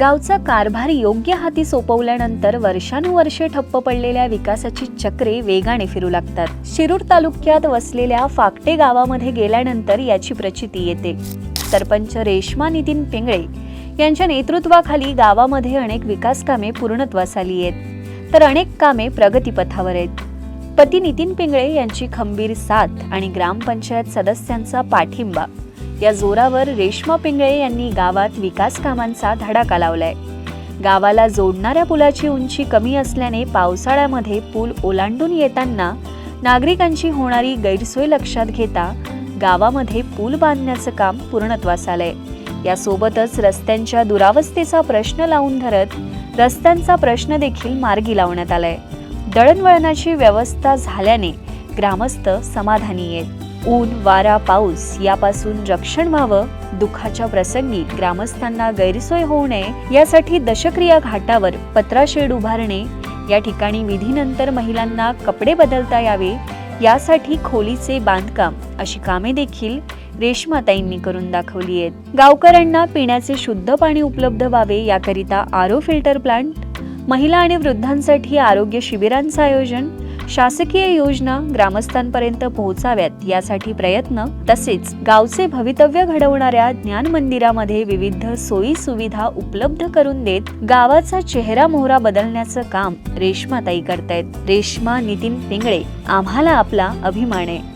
गावचा कारभार योग्य हाती सोपवल्यानंतर वर्षानुवर्षे ठप्प पडलेल्या विकासाची चक्रे वेगाने फिरू लागतात. शिरूर तालुक्यात वसलेल्या फाकटे गावामध्ये गेल्यानंतर याची प्रचिती येते. सरपंच रेश्मा नितीन पिंगळे यांच्या नेतृत्वाखाली गावामध्ये अनेक विकास कामे पूर्णत्वास आली आहेत. तर अनेक कामे प्रगतीपथावर आहेत. पती नितीन पिंगळे यांची खंबीर साथ आणि ग्रामपंचायत सदस्यांचा पाठिंबा या जोरावर रेश्मा पिंगळे यांनी गावात विकास कामांचा धडाका लावलाय. गावाला जोडणाऱ्या पुलाची उंची कमी असल्याने पावसाळ्यामध्ये पूल ओलांडून येताना नागरिकांची होणारी गैरसोय लक्षात घेता गावामध्ये पूल बांधण्याचं काम पूर्णत्वास आलंय. यासोबतच रस्त्यांच्या दुरावस्थेचा प्रश्न लावून धरत रस्त्यांचा प्रश्न देखील मार्गी लावण्यात आलाय. दळणवळणाची व्यवस्था झाल्याने ग्रामस्थ समाधानी आहेत. ऊन वारा पाऊस यापासून रक्षण व्हावं. दुःखाच्या प्रसंगी ग्रामस्थांना गैरसोय होऊ नये. यासाठी दशक्रिया घाटावर पत्राशेड उभारणे. या ठिकाणी विधीनंतर महिलांना कपडे बदलता यावे. यासाठी खोलीचे बांधकाम अशी कामे देखील रेशमाताईंनी करून दाखवली आहेत. गावकऱ्यांना पिण्याचे शुद्ध पाणी उपलब्ध व्हावे याकरिता आरो फिल्टर प्लांट महिला आणि वृद्धांसाठी आरोग्य शिबिरांचं आयोजन शासकीय योजना ग्रामस्थांपर्यंत पोहोचाव्यात यासाठी प्रयत्न तसेच गावचे भवितव्य घडवणाऱ्या ज्ञान मंदिरामध्ये विविध सोयी सुविधा उपलब्ध करून देत गावाचा चेहरा मोहरा बदलण्याचं काम रेश्माताई करतायत. रेश्मा नितीन पिंगळे आम्हाला आपला अभिमान आहे.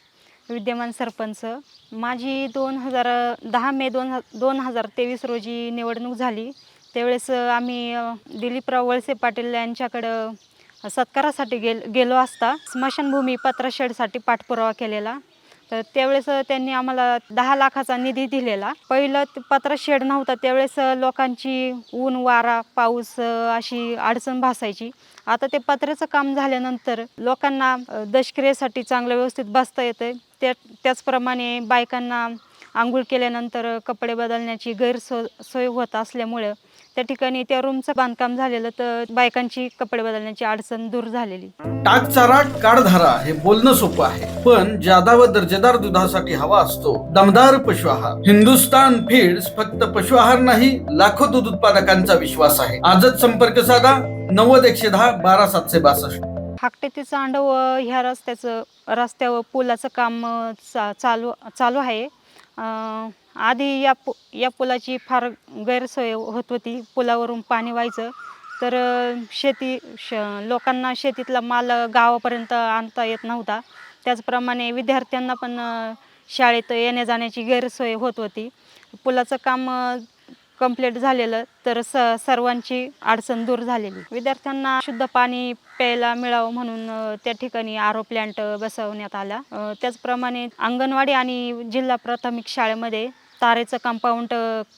विद्यमान सरपंच. माझी दोन हजार दहा मे दोन ह दोन हजार तेवीस रोजी निवडणूक झाली. त्यावेळेस आम्ही दिलीपराव वळसे पाटील यांच्याकडं सत्कारासाठी गेल गेलो असता. स्मशानभूमी पत्राशेडसाठी पाठपुरावा केलेला. तर त्यावेळेस त्यांनी आम्हाला दहा लाखाचा निधी दिलेला. पहिलं ते पत्राशेड नव्हता. त्यावेळेस लोकांची ऊन वारा पाऊस अशी अडचण भासायची. आता ते पत्र्याचं काम झाल्यानंतर लोकांना दशक्रियेसाठी चांगलं व्यवस्थित बसता येतं त्या त्याचप्रमाणे बायकांना आंघोळ केल्यानंतर कपडे बदलण्याची गैरसोय सोय होत असल्यामुळं त्या ठिकाणी त्या रूमचं बांधकाम झालेलं तर बायकांची कपडे बदलण्याची अडचण दूर झालेली. टाक चारा काढधारा हे बोलणं सोपं आहे. पण जादा व दर्जेदार दुधासाठी हवा असतो. दमदार पशु आहार हिंदुस्तान फीड्स फक्त पशु आहार नाही लाखो दूध उत्पादकांचा विश्वास आहे. आजच संपर्क साधा. नव्वद एकशे दहा बारा सातशे बासष्ट. फाकटे ते चांडव ह्या रस्त्याचं रस्त्यावर पुलाचं काम चा चालू चालू आहे. आधी या पु या पुलाची फार गैरसोय होत होती. पुलावरून पाणी व्हायचं. तर शेती श लोकांना शेतीतला माल गावापर्यंत आणता येत नव्हता. त्याचप्रमाणे विद्यार्थ्यांना पण शाळेत येण्या जाण्याची गैरसोय होत होती. पुलाचं काम कंप्लीट झालेलं तर स सर्वांची अडचण दूर झालेली. विद्यार्थ्यांना शुद्ध पाणी प्यायला मिळावं म्हणून त्या ठिकाणी आरो प्लॅन्ट बसवण्यात आला. त्याचप्रमाणे अंगणवाडी आणि जिल्हा प्राथमिक शाळेमध्ये तारेचं कंपाऊंड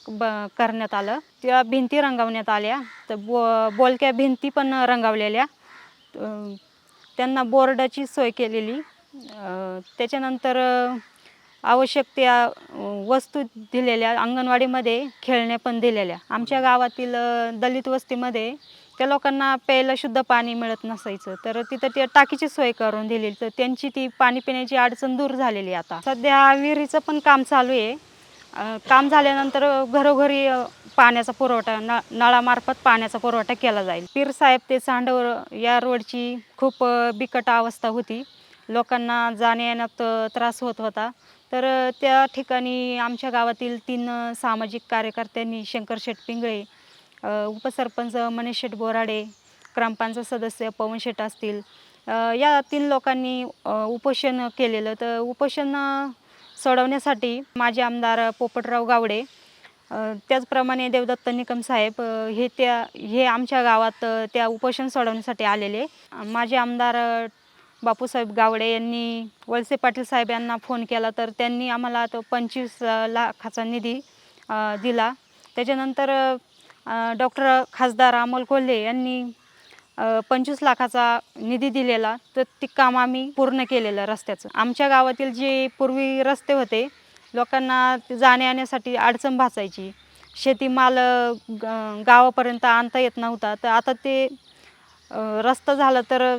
ब करण्यात आलं. त्या भिंती रंगवण्यात आल्या. तर बो बोलक्या भिंती पण रंगवलेल्या. त्यांना बोर्डाची सोय केलेली. त्याच्यानंतर आवश्यक त्या वस्तू दिलेल्या अंगणवाडीमध्ये खेळण्या पण दिलेल्या. आमच्या गावातील दलित वस्तीमध्ये त्या लोकांना प्यायला शुद्ध पाणी मिळत नसायचं. तर तिथं ते टाकीची सोय करून दिली तर त्यांची ती पाणी पिण्याची अडचण दूर झालेली आता. सध्या विहिरीचं पण काम चालू आहे. काम झाल्यानंतर घरोघरी पाण्याचा पुरवठा न नळामार्फत पाण्याचा पुरवठा केला जाईल. पीरसाहेब ते चांडवर या रोडची खूप बिकट अवस्था होती. लोकांना जाण्या येण्यात त्रास होत होता. तर त्या ठिकाणी आमच्या गावातील तीन सामाजिक कार्यकर्त्यांनी शंकर शेट पिंगळे उपसरपंच मनीष शेट बोराडे ग्रामपंचायत सदस्य पवन शेट असतील या तीन लोकांनी उपोषण केलेलं. तर उपोषण सोडवण्यासाठी माजी आमदार पोपटराव गावडे त्याचप्रमाणे देवदत्त निकम साहेब हे त्या हे आमच्या गावात त्या उपोषण सोडवण्यासाठी आलेले. अ, माजी आमदार बापूसाहेब गावडे यांनी वळसे पाटील साहेब यांना फोन केला तर त्यांनी आम्हाला तो पंचवीस लाखाचा निधी दिला. त्याच्यानंतर डॉक्टर खासदार अमोल कोल्हे यांनी पंचवीस लाखाचा निधी दिलेला. तर ती काम आम्ही पूर्ण केलेलं रस्त्याचं. आमच्या गावातील जे पूर्वी रस्ते होते लोकांना ते जाण्या येण्यासाठी अडचण भासायची. शेतीमाल ग- गावापर्यंत आणता येत नव्हता. तर आता ते रस्ता झाला तर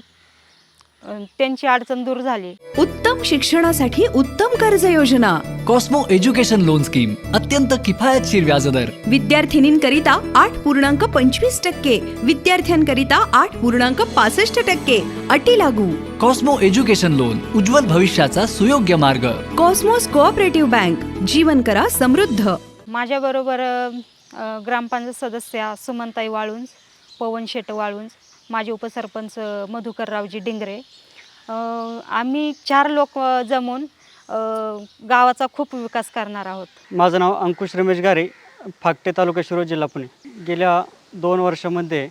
त्यांची अडचण दूर झाली. उत्तम शिक्षणासाठी उत्तम कर्ज योजना कॉस्मो एज्युकेशन लोन स्कीम अत्यंत किफायतशीर व्याजदर. विद्यार्थिनींकरिता आठ पूर्णांक पंचवीस टक्के विद्यार्थ्यांकरिता आठ पूर्णांक पासष्ट टक्के अटी लागू. कॉस्मो एज्युकेशन लोन उज्ज्वल भविष्याचा सुयोग्य मार्ग. कॉस्मोस कोऑपरेटिव्ह बँक जीवन करा समृद्ध. माझ्याबरोबर अ, ग्रामपंचायत सदस्या सुमनताई वाळुंज पवन शेट वाळुंज माझे उपसरपंच मधुकररावजी डिंगरे. आम्ही चार लोक जमून गावाचा खूप विकास करणार आहोत. माझं नाव अंकुश रमेश गारे फाकटे तालुका शिरोळ जिल्हा पुणे. गेल्या दोन वर्षामध्ये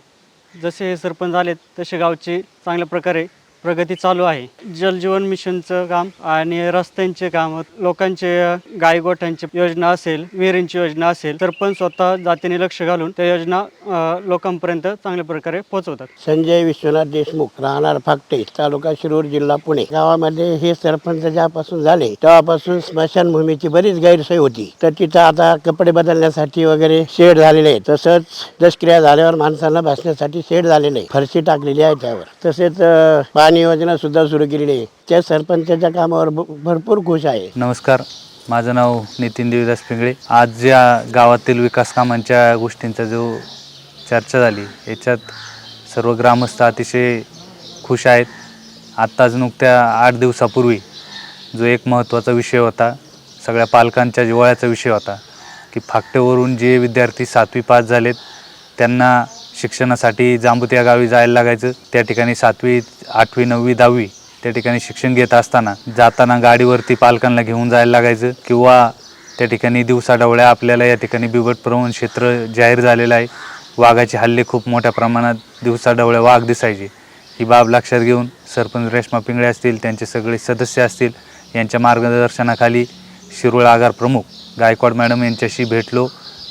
जसे हे सरपंच झालेत तसे गावची चांगल्या प्रकारे प्रगती चालू आहे. जलजीवन मिशनचं काम आणि रस्त्यांचे काम लोकांचे गायगोठ्यांची योजना असेल विहिरींची योजना असेल तर पण स्वतः जातीने लक्ष घालून त्या योजना लोकांपर्यंत चांगल्या प्रकारे पोहोचवतात. संजय विश्वनाथ देशमुख राहणार फाकटे तालुका शिरूर जिल्हा पुणे. गावामध्ये हे सरपंच ज्यापासून झाले तेव्हापासून स्मशानभूमीची बरीच गैरसोय होती. तर तिथं आता कपडे बदलण्यासाठी वगैरे शेड झालेले आहे तसंच दशक्रिया झाल्यावर माणसांना बसण्यासाठी शेड झालेले आहे फरशी टाकलेली आहे त्यावर. तसेच अं, पाणी योजना सुद्धा सुरू केलेली आहे. त्या सरपंचाच्या कामावर भ- भरपूर खुश आहे. नमस्कार. माझं नाव नितीन देवीदास पिंगळे. आज ज्या गावातील विकास कामांच्या गोष्टींचा जो चर्चा झाली याच्यात सर्व ग्रामस्थ अतिशय खुश आहेत. आत्ताच नुकत्या आठ दिवसापूर्वी जो एक महत्त्वाचा विषय होता सगळ्या पालकांच्या जिव्हाळ्याचा विषय होता की फाकटेवरून जे विद्यार्थी सातवी पास झालेत त्यांना शिक्षणासाठी जांबूत गावी जायला लागायचं. त्या ठिकाणी सातवी आठवी नववी दहावी त्या ठिकाणी शिक्षण घेत असताना जाताना गाडीवरती पालकांना घेऊन जायला लागायचं किंवा त्या ठिकाणी दिवसाढवळ्या आपल्याला या ठिकाणी बिबट प्रवण क्षेत्र जाहीर झालेलं आहे. वाघाचे हल्ले खूप मोठ्या प्रमाणात दिवसाढवळ्या वाघ दिसायचे. ही बाब लक्षात घेऊन सरपंच रेश्मा पिंगळे असतील त्यांचे सगळे सदस्य असतील यांच्या मार्गदर्शनाखाली शिरोळ आगार प्रमुख गायकवाड मॅडम यांच्याशी भेटलो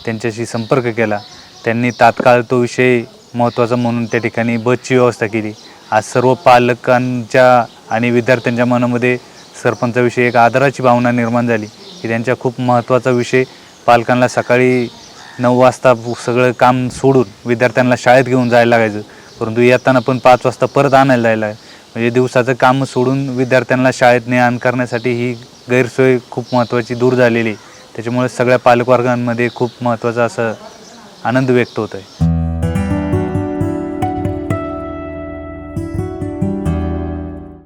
त्यांच्याशी संपर्क केला. त्यांनी तात्काळ तो विषय महत्त्वाचा म्हणून त्या ठिकाणी बसची व्यवस्था केली. आज सर्व पालकांच्या आणि विद्यार्थ्यांच्या मनामध्ये सरपंचाविषयी एक आदराची भावना निर्माण झाली की त्यांच्या खूप महत्त्वाचा विषय पालकांना सकाळी नऊ वाजता सगळं काम सोडून विद्यार्थ्यांना शाळेत घेऊन जायला लागायचं. परंतु येताना पण पाच वाजता परत आणायला जायला म्हणजे दिवसाचं काम सोडून विद्यार्थ्यांना शाळेत ने आण करण्यासाठी ही गैरसोय खूप महत्त्वाची दूर झालेली आहे. त्याच्यामुळे सगळ्या पालकवर्गांमध्ये खूप महत्त्वाचा असं आनंद व्यक्त होत आहे